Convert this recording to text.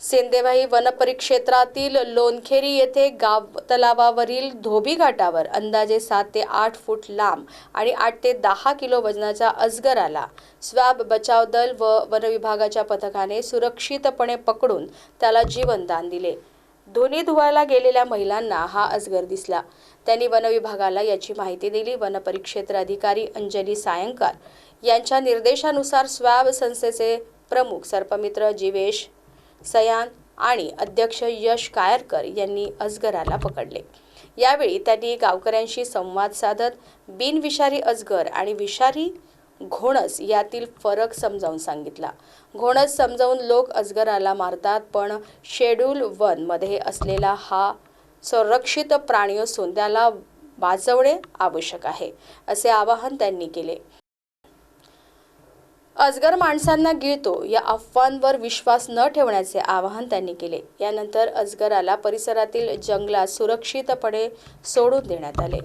सेंदेवाही वनपरिक्षेत्रातील लोणखेरी येथे गाव तलावावरील धोबी घाटावर अंदाजे सात ते आठ फूट लांब आणि आठ ते दहा किलो वजनाचा अजगर आला. स्वॅब बचाव दल व वनविभागाच्या पथकाने सुरक्षितपणे पकडून त्याला जीवनदान दिले. धुनी धुवायला गेलेल्या महिलांना हा अजगर दिसला. त्यांनी वनविभागाला याची माहिती दिली. वनपरिक्षेत्र अधिकारी अंजली सायंकार यांच्या निर्देशानुसार स्वॅब संस्थेचे प्रमुख सर्पमित्र जीवेश सयान आणि अध्यक्ष यश कायरकर यांनी अजगराला पकडले. यावेळी त्यांनी गावकऱ्यांशी संवाद साधत बिनविषारी अजगर आणि विषारी घोणस यातील फरक समजावून सांगितला. घोणस समजावून लोक अजगराला मारतात पण शेड्यूल वनमध्ये असलेला हा संरक्षित प्राणी असून त्याला वाचवणे आवश्यक आहे असे आवाहन त्यांनी केले. अजगर माणसांना गिळतो या अफवांवर विश्वास न ठेवण्याचे आवाहन त्यांनी केले. यानंतर अजगराला परिसरातील जंगलात सुरक्षितपणे सोडून देण्यात आले.